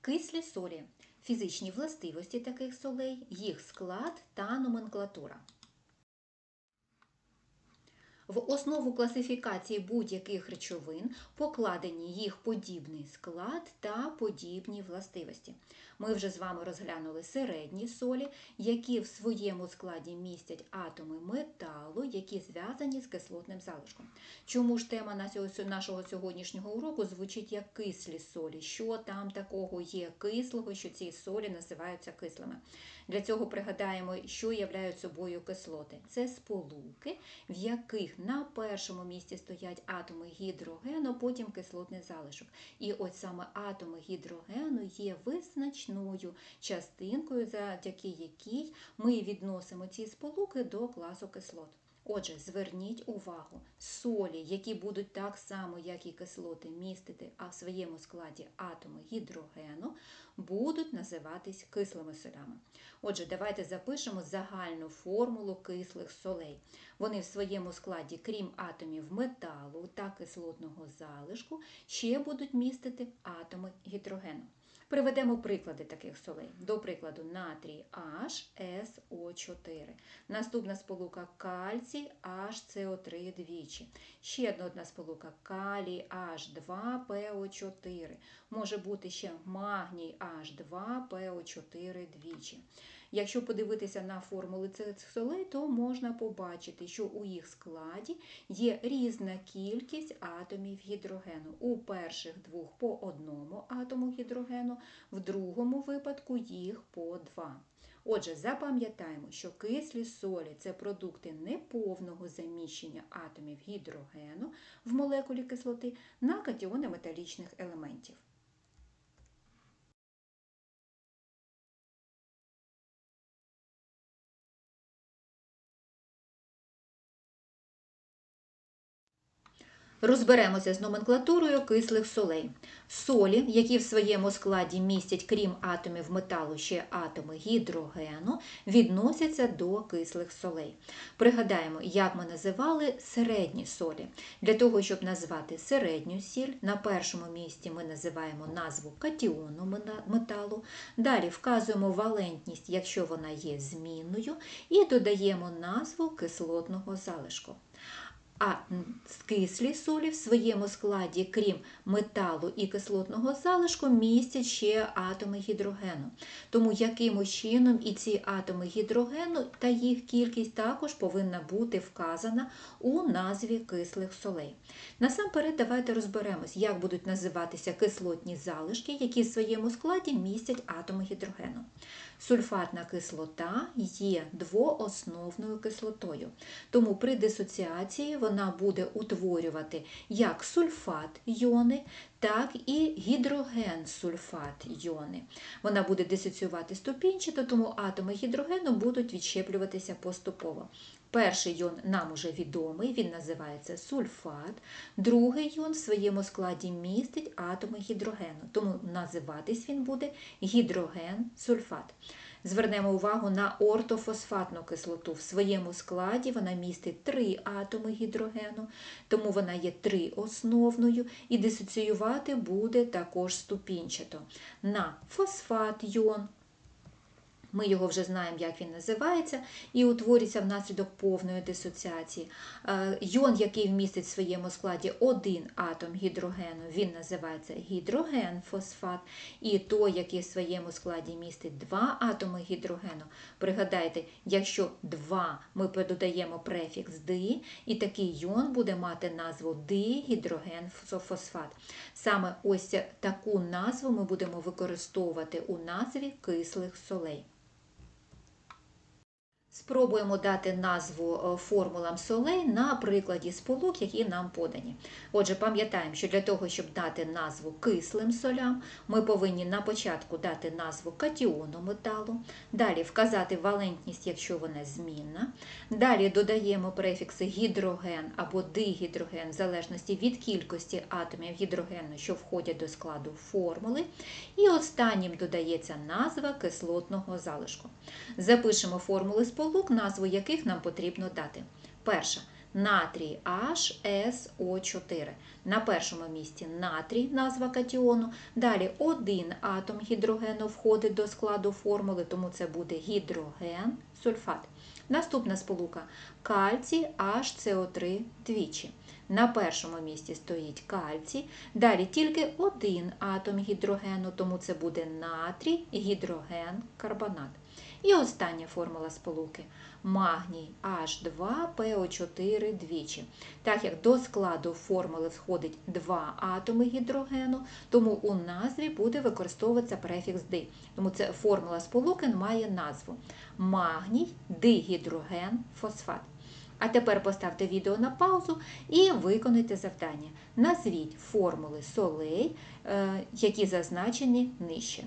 Кислі солі. Фізичні властивості таких солей, їх склад та номенклатура. В основу класифікації будь-яких речовин покладені їх подібний склад та подібні властивості. Ми вже з вами розглянули середні солі, які в своєму складі містять атоми металу, які зв'язані з кислотним залишком. Чому ж тема нашого сьогоднішнього уроку звучить як кислі солі? Що там такого є кислого, що ці солі називаються кислими? Для цього пригадаємо, що являють собою кислоти. Це сполуки, в яких на першому місці стоять атоми гідрогену, потім кислотний залишок. І от саме атоми гідрогену є визначною частинкою, завдяки якій ми відносимо ці сполуки до класу кислот. Отже, зверніть увагу, солі, які будуть так само, як і кислоти, містити а в своєму складі атоми гідрогену, будуть називатись кислими солями. Отже, давайте запишемо загальну формулу кислих солей. Вони в своєму складі, крім атомів металу та кислотного залишку, ще будуть містити атоми гідрогену. Приведемо приклади таких солей. До прикладу, натрій HSO4. Наступна сполука кальцій HCO3 двічі. Ще одна сполука калій H2PO4. Може бути ще магній H2PO4 двічі. Якщо подивитися на формули цих солей, то можна побачити, що у їх складі є різна кількість атомів гідрогену. У перших двох по одному атому гідрогену, в другому випадку їх по два. Отже, запам'ятаємо, що кислі солі це продукти неповного заміщення атомів гідрогену в молекулі кислоти на катіони металічних елементів. Розберемося з номенклатурою кислих солей. Солі, які в своєму складі містять, крім атомів металу, ще атоми гідрогену, відносяться до кислих солей. Пригадаємо, як ми називали середні солі. Для того, щоб назвати середню сіль, на першому місці ми називаємо назву катіону металу. Далі вказуємо валентність, якщо вона є змінною, і додаємо назву кислотного залишку. А кислі солі в своєму складі, крім металу і кислотного залишку, містять ще атоми гідрогену. Тому якимось чином і ці атоми гідрогену та їх кількість також повинна бути вказана у назві кислих солей. Насамперед, давайте розберемось, як будуть називатися кислотні залишки, які в своєму складі містять атоми гідрогену. Сульфатна кислота є двоосновною кислотою, тому при дисоціації вона буде утворювати як сульфат йони, так і гідроген-сульфат йони. Вона буде дисоціювати ступінчато, тому атоми гідрогену будуть відщеплюватися поступово. Перший йон нам уже відомий, він називається сульфат. Другий йон в своєму складі містить атоми гідрогену, тому називатись він буде гідроген-сульфат. Звернемо увагу на ортофосфатну кислоту. В своєму складі вона містить три атоми гідрогену, тому вона є триосновною і дисоціювати буде також ступінчато. На фосфат йон ми його вже знаємо, як він називається, і утворюється внаслідок повної дисоціації. Е, йон, який вмістить в своєму складі один атом гідрогену, він називається гідрогенфосфат. І той, який в своєму складі містить два атоми гідрогену, пригадайте, якщо два ми додаємо префікс ди, і такий йон буде мати назву дигідрогенфосфат. Саме ось таку назву ми будемо використовувати у назві кислих солей. Спробуємо дати назву е, формулам солей на прикладі сполук, які нам подані. Отже, пам'ятаємо, що для того, щоб дати назву кислим солям, ми повинні на початку дати назву катіону металу, далі вказати валентність, якщо вона змінна. Далі додаємо префікси гідроген або дигідроген, в залежності від кількості атомів гідрогену, що входять до складу формули. І останнім додається назва кислотного залишку. Запишемо формули сполук сполук, назву яких нам потрібно дати. Перша Натрій HSO4. На першому місці натрій, назва катіону. Далі один атом гідрогену входить до складу формули, тому це буде гідроген, сульфат. Наступна сполука кальцій HCO3 двічі. На першому місці стоїть кальцій. Далі тільки один атом гідрогену, тому це буде натрій, гідроген, карбонат. І остання формула сполуки магній H2PO4 двічі. Так як до складу формули входить два атоми гідрогену, тому у назві буде використовуватися префікс ди. Тому це формула сполуки має назву магній, дигідроген, фосфат. А тепер поставте відео на паузу і виконайте завдання. Назвіть формули солей, е, які зазначені нижче.